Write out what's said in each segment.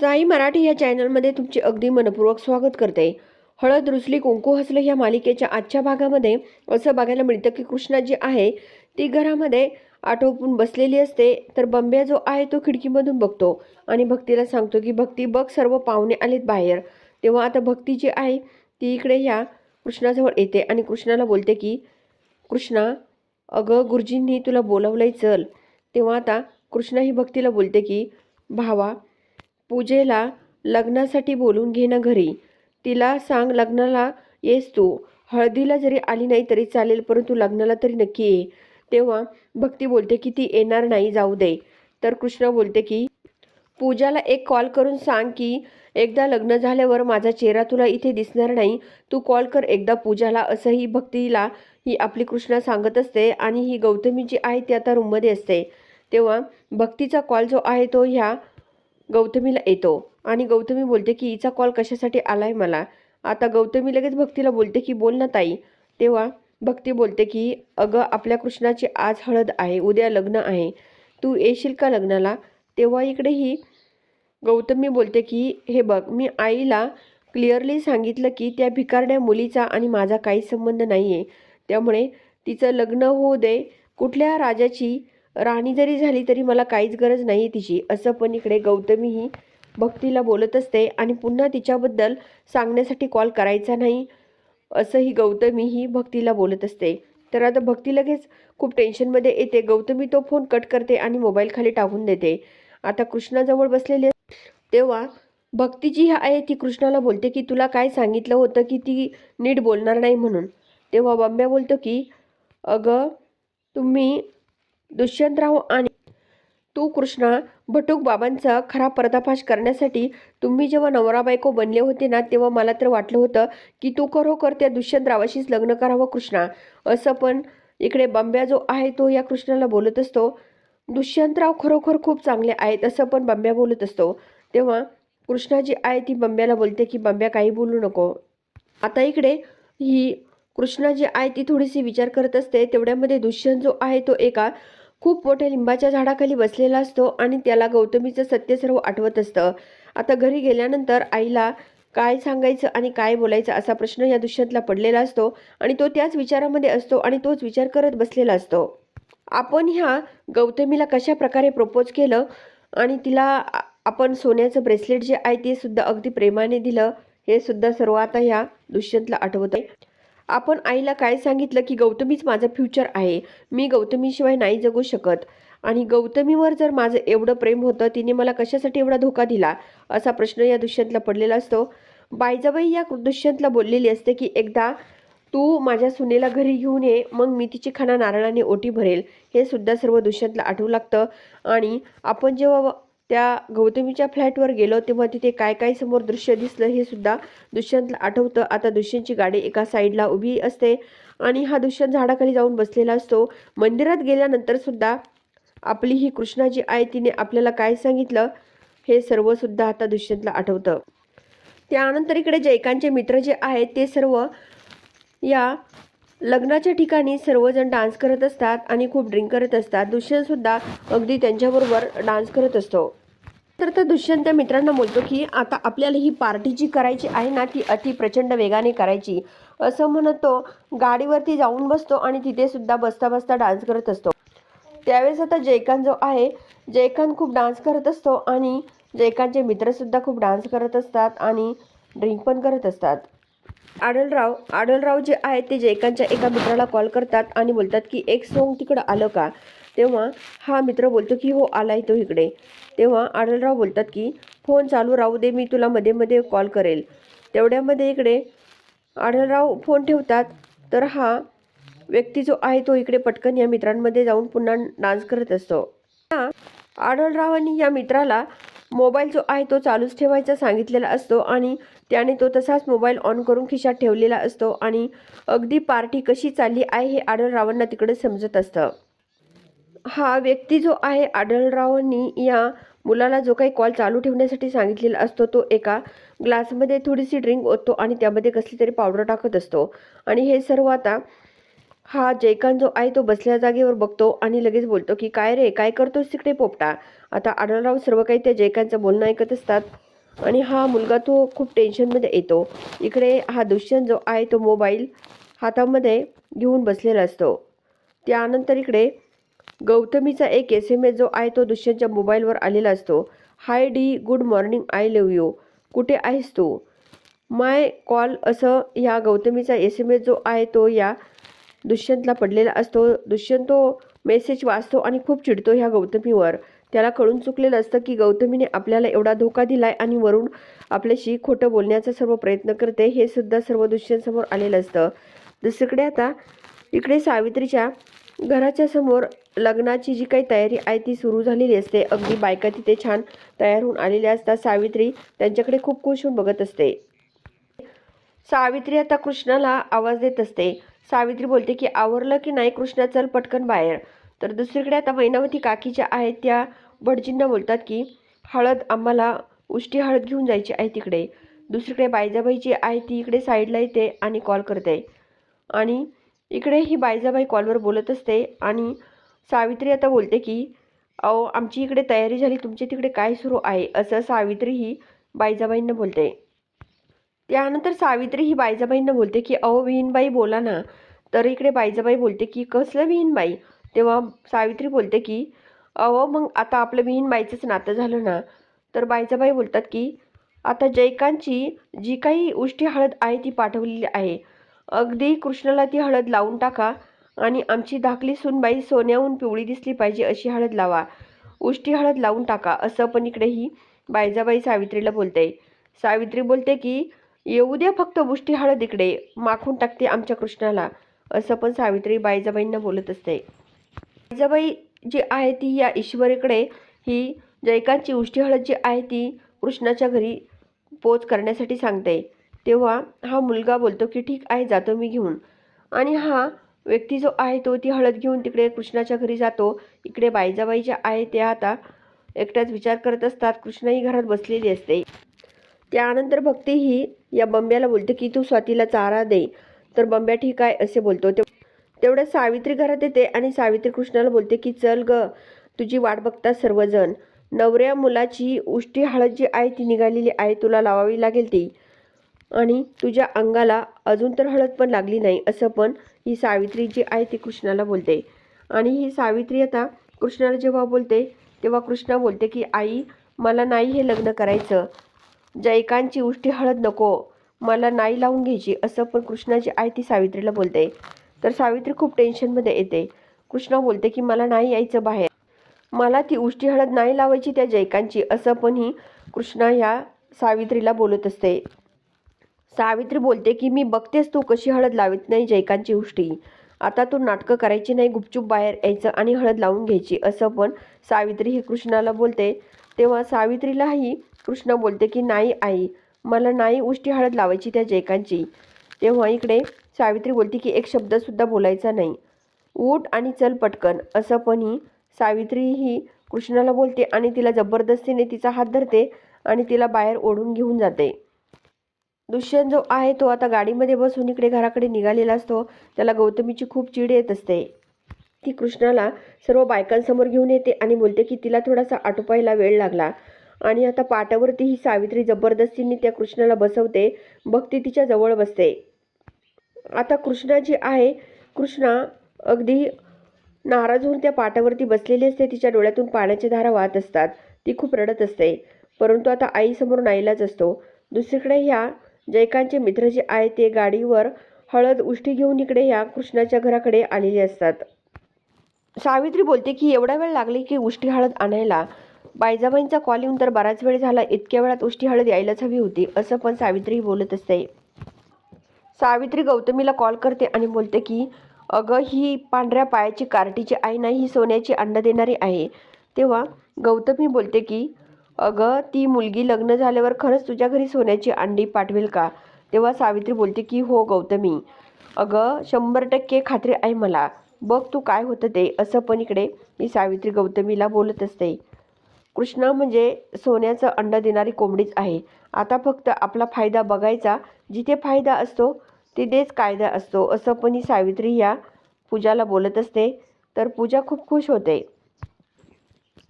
साई मराठी या चॅनलमध्ये तुमचे अगदी मनपूर्वक स्वागत करते. हळद रुसली कुंकू हसलं या मालिकेच्या आजच्या भागामध्ये असं बघायला मिळतं की कृष्णा जी आहे ती घरामध्ये आटोपून बसलेली असते. तर बंब्या जो आहे तो खिडकीमधून बघतो आणि भक्तीला सांगतो की भक्ती बघ सर्व पाहुणे आलेत बाहेर. तेव्हा आता भक्ती जी आहे ती इकडे ह्या कृष्णाजवळ येते आणि कृष्णाला बोलते की कृष्णा अगं गुरुजींनी तुला बोलावलंय चल. तेव्हा आता कृष्णा ही भक्तीला बोलते की भावा पूजेला लग्नासाठी बोलून घे ना घरी. तिला सांग लग्नाला येस तू. हळदीला जरी आली नाही तरी चालेल परंतु लग्नाला तरी नक्की ये. तेव्हा भक्ती बोलते की ती येणार नाही जाऊ दे. तर कृष्ण बोलते की पूजाला एक कॉल करून सांग की एकदा लग्न झाल्यावर माझा चेहरा तुला इथे दिसणार नाही. तू कॉल कर एकदा पूजाला. असंही भक्तीला ही आपली कृष्णा सांगत असते आणि ही गौतमी जी आहे ती आता रूममध्ये असते. तेव्हा भक्तीचा कॉल जो आहे तो ह्या गौतमीला येतो. आणि गौतमी बोलते की हिचा कॉल कशासाठी आलाय मला? आता गौतमी लगेच भक्तीला बोलते की बोल ना ताई. तेव्हा भक्ती बोलते की अगं आपल्या कृष्णाची आज हळद आहे उद्या लग्न आहे. तू येशील का लग्नाला? तेव्हा इकडे ही गौतमी बोलते की हे बघ मी आईला क्लिअरली सांगितलं की त्या भिकारड्या मुलीचा आणि माझा काही संबंध नाही आहे त्यामुळे तिचं लग्न होऊ दे. कुठल्या राजाची राणी जरी झाली तरी मला काहीच गरज नाही तिची. असं पण इकडे गौतमीही भक्तीला बोलत असते आणि पुन्हा तिच्याबद्दल सांगण्यासाठी कॉल करायचा नाही असंही गौतमी ही भक्तीला बोलत असते. तर आता भक्ती लगेच खूप टेन्शनमध्ये येते. गौतमी तो फोन कट करते आणि मोबाईल खाली टाकून देते. आता कृष्णाजवळ बसलेले तेव्हा भक्ती जी आहे ती कृष्णाला बोलते की तुला काय सांगितलं होतं की ती नीट बोलणार नाही म्हणून? तेव्हा बंब्या बोलतो की अगं तुम्ही दुष्यंतराव आणि तू कृष्णा भटूक बाबांचा खरा पर्दाफाश करण्यासाठी तुम्ही जेव्हा नवरा बायको बनले होते ना तेव्हा मला तर वाटलं होतं की तू खरोखर त्या दुष्यंतरावाशीच लग्न करावं कृष्णा. असं पण इकडे बंब्या जो आहे तो या कृष्णाला बोलत असतो. दुष्यंतराव खरोखर खूप चांगले आहेत असं पण बंब्या बोलत असतो. तेव्हा कृष्णा जी आहे ती बंब्याला बोलते की बंब्या काही बोलू नको. आता इकडे ही कृष्णा जी आहे ती थोडीशी विचार करत असते. तेवढ्यामध्ये दुष्यंत जो आहे तो एका खूप मोठ्या लिंबाच्या झाडाखाली बसलेला असतो आणि त्याला गौतमीचं सत्य सर्व आठवत असतं. आता घरी गेल्यानंतर आईला काय सांगायचं आणि काय बोलायचं असा प्रश्न या दुष्यंतला पडलेला असतो आणि तो त्याच विचारामध्ये असतो आणि तोच विचार करत बसलेला असतो. आपण ह्या गौतमीला कशा प्रकारे प्रपोज केलं आणि तिला आपण सोन्याचं ब्रेसलेट जे आहे ते सुद्धा अगदी प्रेमाने दिलं हे सुद्धा सर्व आता ह्या दुष्यंतला आठवत आहे आपण आईला काय सांगितलं की गौतमीच माझं फ्युचर आहे. मी गौतमीशिवाय नाही जगू शकत. आणि गौतमीवर जर माझं एवढं प्रेम होतं तिने मला कशासाठी एवढा धोका दिला? असा प्रश्न या दुष्यंतला पडलेला असतो. बायजाबाई या दुष्यंतला बोललेली असते की एकदा तू माझ्या सुनेला घरी घेऊन ये मग मी तिची खाना नारळाने ओटी भरेल. हे सुद्धा सर्व दुष्यंतला आठवू लागतं. आणि आपण जेव्हा त्या गौतमीच्या फ्लॅटवर गेलो तेव्हा तिथे काय काय समोर दृश्य दिसलं हे सुद्धा दुष्यंतला आठवतं. आता दुष्यंतची गाडी एका साईडला उभी असते आणि हा दुष्यंत झाडाखाली जाऊन बसलेला असतो. मंदिरात गेल्यानंतर सुद्धा आपली ही कृष्णा जी आहे तिने आपल्याला काय सांगितलं हे सर्व सुद्धा आता दुष्यंतला आठवतं. त्यानंतर इकडे जयकांचे मित्र जे आहेत ते सर्व या लग्नाच्या ठिकाणी सर्वजण डान्स करत असतात आणि खूप ड्रिंक करत असतात. दुष्यंतसुद्धा अगदी त्यांच्याबरोबर डान्स करत असतो. तर तर दुष्यंत मित्रांना बोलतो की आता आपल्याला ही पार्टी जी करायची आहे ना ती अति प्रचंड वेगाने करायची. असं म्हणत तो गाडीवरती जाऊन बसतो आणि तिथे सुद्धा बसता बसता डान्स करत असतो. त्यावेळेस आता जयकांत जो आहे जयकांत खूप डान्स करत असतो आणि जयकांतचे मित्रसुद्धा खूप डान्स करत असतात आणि ड्रिंक पण करत असतात. आडलराव आडलराव जे आहेत ते जयकांतच्या एका मित्राला कॉल करतात आणि बोलतात की एक सॉन्ग तिकडं आलं का? तेव्हा हा मित्र बोलतो की हो आलाय तो इकडे. तेव्हा आडलराव बोलतात की फोन चालू राहू दे मी तुला मध्ये मध्ये कॉल करेल. तेवढ्यामध्ये इकडे आढळराव फोन ठेवतात. तर हा व्यक्ती जो आहे तो इकडे पटकन या मित्रांमध्ये जाऊन पुन्हा डान्स करत असतो. आढळरावांनी या मित्राला मोबाईल जो आहे तो चालूच ठेवायचा सांगितलेला असतो आणि त्याने तो तसाच मोबाईल ऑन करून खिशात ठेवलेला असतो आणि अगदी पार्टी कशी चालली आहे हे आढळरावांना तिकडे समजत असतं. हा व्यक्ती जो आहे आढळरावांनी या मुलाला जो काही कॉल चालू ठेवण्यासाठी सांगितलेला असतो तो एका ग्लासमध्ये थोडीशी ड्रिंक ओततो आणि त्यामध्ये कसली तरी पावडर टाकत असतो. आणि हे सर्व आता हा जयकांत जो आहे तो बसल्या जागेवर बघतो आणि लगेच बोलतो की काय रे काय करतोस तिकडे पोपटा? आता आढळराव सर्व काही त्या जयकांतचं बोलणं ऐकत असतात. आणि हा मुलगा तो खूप टेन्शनमध्ये येतो. इकडे हा दुष्यंत जो आहे तो मोबाईल हातामध्ये घेऊन बसलेला असतो. त्यानंतर इकडे गौतमीचा एक एस एम एस जो आहे तो दुष्यंतच्या मोबाईलवर आलेला असतो. Hi D good morning I love you. कुठे आहेस तू? माय कॉल असं ह्या गौतमीचा एस एम एस जो आहे तो या दुष्यंतला पडलेला असतो. दुष्यंत तो मेसेज वाचतो आणि खूप चिडतो ह्या गौतमीवर. त्याला कळून चुकलेलं असतं की गौतमीने आपल्याला एवढा धोका दिलाय आणि वरून आपल्याशी खोटं बोलण्याचा सर्व प्रयत्न करते हे सुद्धा सर्व दुष्यंतसमोर आलेलं असतं. दुसरीकडे आता इकडे सावित्रीच्या घराच्या समोर लग्नाची जी काही तयारी आहे ती सुरू झालेली असते. अगदी बायका तिथे छान तयार होऊन आलेल्या असतात. सावित्री त्यांच्याकडे खूप खुश होऊन बघत असते. सावित्री आता कृष्णाला आवाज देत असते. सावित्री बोलते की आवरलं की नाही कृष्णा? चल पटकन बाहेर. तर दुसरीकडे आता मैनावती काकीच्या आहेत त्या भटजींना बोलतात की हळद आम्हाला उष्टी हळद घेऊन जायची आहे तिकडे. दुसरीकडे बायजाबाई जी आहे ती इकडे साईडला येते आणि कॉल करते. आणि इकडे ही बायजाबाई कॉलवर बोलत असते आणि सावित्री आता बोलते की अहो आमची इकडे तयारी झाली तुमच्या तिकडे काय सुरू आहे? असं सावित्री ही बायजाबाईंना बोलते. त्यानंतर सावित्री ही बायजाबाईंना बोलते की अहो विहीनबाई बोला ना. तर इकडे बायजाबाई बोलते की कसलं विहीनबाई? तेव्हा सावित्री बोलते की अहो मग आता आपलं विहीनबाईचंच नातं झालं ना. तर बायजाबाई बोलतात की आता जयकांची जी काही उष्टी हळद आहे ती पाठवलेली आहे. अगदी कृष्णाला ती हळद लावून टाका आणि आमची धाकली सुनबाई सोन्याहून पिवळी दिसली पाहिजे अशी हळद लावा. उष्टी हळद लावून टाका असं पण इकडे ही बायजाबाई सावित्रीला बोलते. सावित्री बोलते की येऊ द्या फक्त उष्टी हळद इकडे माखून टाकते आमच्या कृष्णाला असं पण सावित्री बायजाबाईंना बोलत असते. बायजाबाई जी आहे ती या ईश्वरीकडे ही जैकांची उष्टी हळद जी आहे ती कृष्णाच्या घरी पोच करण्यासाठी सांगते. तेव्हा हा मुलगा बोलतो की ठीक आहे जातो मी घेऊन. आणि हा व्यक्ती जो आहे तो ती हळद घेऊन तिकडे कृष्णाच्या घरी जातो. इकडे बायजाबाई ज्या आहे त्या आता एकट्याच विचार करत असतात. कृष्णाही घरात बसलेली असते. त्यानंतर भक्ती ही या बंब्याला बोलते की तू स्वातीला चारा दे. तर बंब्या ठीक आहे असे बोलतो. ते तेवढ्या सावित्री घरात येते आणि सावित्री कृष्णाला बोलते की चल ग तुझी वाट बघतात सर्वजण. नवऱ्या मुलाची उष्टी हळद जी आहे ती निघालेली आहे तुला लावावी लागेल ती. आणि तुझ्या अंगाला अजून तर हळद पण लागली नाही असं पण ही सावित्री जी आहे ती कृष्णाला बोलते. आणि ही सावित्री आता कृष्णाला जेव्हा बोलते तेव्हा कृष्णा बोलते की आई मला नाही हे लग्न करायचं. जयकांची उष्टी हळद नको. मला नाही लावून घ्यायची असं पण कृष्णा जी आहे ती सावित्रीला बोलते. तर सावित्री खूप टेन्शनमध्ये येते. कृष्णा बोलते की मला नाही यायचं बाहेर. मला ती उष्टी हळद नाही लावायची त्या जयकांची असं पण ही कृष्णा ह्या सावित्रीला बोलत असते. सावित्री बोलते की मी बघतेस तू कशी हळद लावत नाही जैकांची उष्टी. आता तू नाटकं करायची नाही गुपचूप बाहेर यायचं आणि हळद लावून घ्यायची. असं पण सावित्री ही कृष्णाला बोलते. तेव्हा सावित्रीलाही कृष्ण बोलते की नाही आई मला नाही उष्टी हळद लावायची त्या जयकांची तेव्हा इकडे सावित्री बोलते की एक शब्दसुद्धा बोलायचा नाही. उठ आणि चल पटकन. असं पण ही सावित्री ही कृष्णाला बोलते आणि तिला जबरदस्तीने तिचा हात धरते आणि तिला बाहेर ओढून घेऊन जाते. दुष्यंत जो आहे तो आता गाडीमध्ये बसून इकडे घराकडे निघालेला असतो. त्याला गौतमीची खूप चीड येत असते. ती कृष्णाला सर्व बायकांसमोर घेऊन येते आणि बोलते की तिला थोडासा आटोपायला वेळ लागला. आणि आता पाटावरती ही सावित्री जबरदस्तीने त्या कृष्णाला बसवते. भक्ती तिच्या जवळ बसते. आता कृष्णा जी आहे कृष्णा अगदी नाराज होऊन त्या पाटावरती बसलेली असते. तिच्या डोळ्यातून पाण्याच्या धारा वाहत असतात. ती खूप रडत असते. परंतु आता आईसमोर नाईलाच असतो. दुसरीकडे ह्या जयकांचे मित्र जे आहे ते गाडीवर हळद उष्टी घेऊन इकडे ह्या कृष्णाच्या घराकडे आलेले असतात. सावित्री बोलते की एवढा वेळ लागली की उष्टी हळद आणायला? बायजाबाईंचा कॉल येऊन तर बराच वेळ झाला इतक्या वेळात उष्टी हळद यायलाच हवी होती असं पण सावित्री बोलत असते. सावित्री गौतमीला कॉल करते आणि बोलते की अगं ही पांढऱ्या पायाची कार्टीची आई नाही ही सोन्याची अंड देणारी आहे. तेव्हा गौतमी बोलते की अगं ती मुलगी लग्न झाल्यावर खरंच तुझ्या घरी सोन्याची अंडी पाठवेल का? तेव्हा सावित्री बोलते की हो गौतमी. अगं शंभर टक्के खात्री आहे मला. बघ तू काय होतं ते. असं पण इकडे. मी सावित्री गौतमीला बोलत असते. कृष्णा म्हणजे सोन्याचं अंड देणारी कोंबडीच आहे. आता फक्त आपला फायदा बघायचा. जिथे फायदा असतो तिथेच कायदा असतो. असं पण ही सावित्री या पूजाला बोलत असते. तर पूजा खूप खुश होते.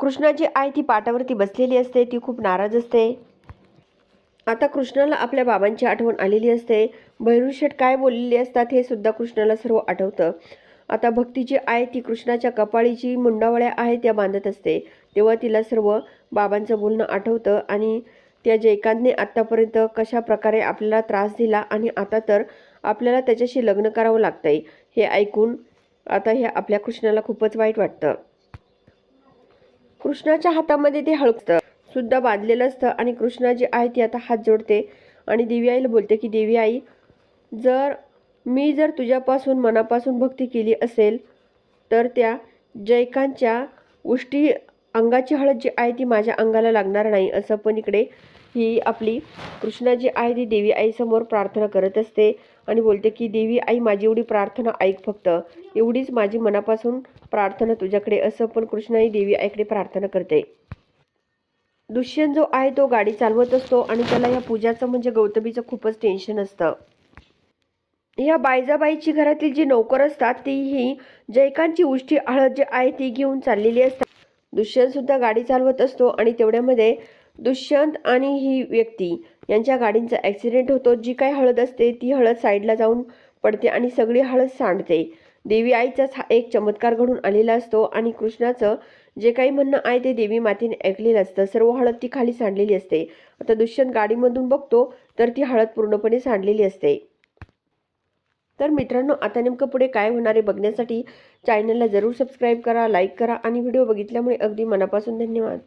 कृष्णाची आई ती पाटावरती बसलेली असते ती खूप नाराज असते. आता कृष्णाला आपल्या बाबांची आठवण आलेली असते. भैरूशेठ काय बोललेली असतात हे सुद्धा कृष्णाला सर्व आठवतं. आता भक्तीची आई ती कृष्णाच्या कपाळीची मुंडावळ्या आहे त्या बांधत असते. तेव्हा तिला सर्व बाबांचं बोलणं आठवतं आणि त्या जयकांतने आत्तापर्यंत कशा प्रकारे आपल्याला त्रास दिला आणि आता तर आपल्याला त्याच्याशी लग्न करावं लागतंय हे ऐकून आता हे आपल्या कृष्णाला खूपच वाईट वाटतं. कृष्णाच्या हातामध्ये ते हळकतं. सुद्धा बांधलेलं असतं आणि कृष्णा जी आहे ती आता हात जोडते आणि देवी आईला बोलते की देवी आई जर मी जर तुझ्यापासून मनापासून भक्ती केली असेल तर त्या जयकांच्या उष्टी अंगाची हळद जी आहे ती माझ्या अंगाला लागणार नाही. असं पण इकडे ही आपली कृष्णा जी आहे ती देवी आईसमोर प्रार्थना करत असते आणि बोलते की देवी आई माझी एवढी प्रार्थना ऐक फक्त. एवढीच माझी मनापासून प्रार्थना तुझ्याकडे असं पण कृष्णाई देवी आईकडे प्रार्थना करते. दुष्यंत जो आहे तो गाडी चालवत असतो आणि त्याला या पूजाचं म्हणजे गौतमीचं खूपच टेन्शन असतं. या बायजाबाईची घरातील जी नोकर असतात ती ही जयकांतची उष्टी हळद जी आहे ती घेऊन चाललेली असतात. दुष्यंत सुद्धा गाडी चालवत असतो आणि तेवढ्यामध्ये दुष्यंत आणि ही व्यक्ती यांच्या गाडींचा ॲक्सिडेंट होतो. जी काही हळद असते ती हळद साईडला जाऊन पडते आणि सगळी हळद सांडते. देवी आईचाच हा एक चमत्कार घडून आलेला असतो आणि कृष्णाचं जे काही म्हणणं आहे ते देवी मातेने ऐकलेलं असतं. सर्व हळद ती खाली सांडलेली असते. आता दुष्यंत गाडीमधून बघतो तर ती हळद पूर्णपणे सांडलेली असते. तर मित्रांनो आता नेमकं पुढे काय होणार आहे बघण्यासाठी चॅनलला जरूर सबस्क्राईब करा लाईक करा आणि व्हिडिओ बघितल्यामुळे अगदी मनापासून धन्यवाद.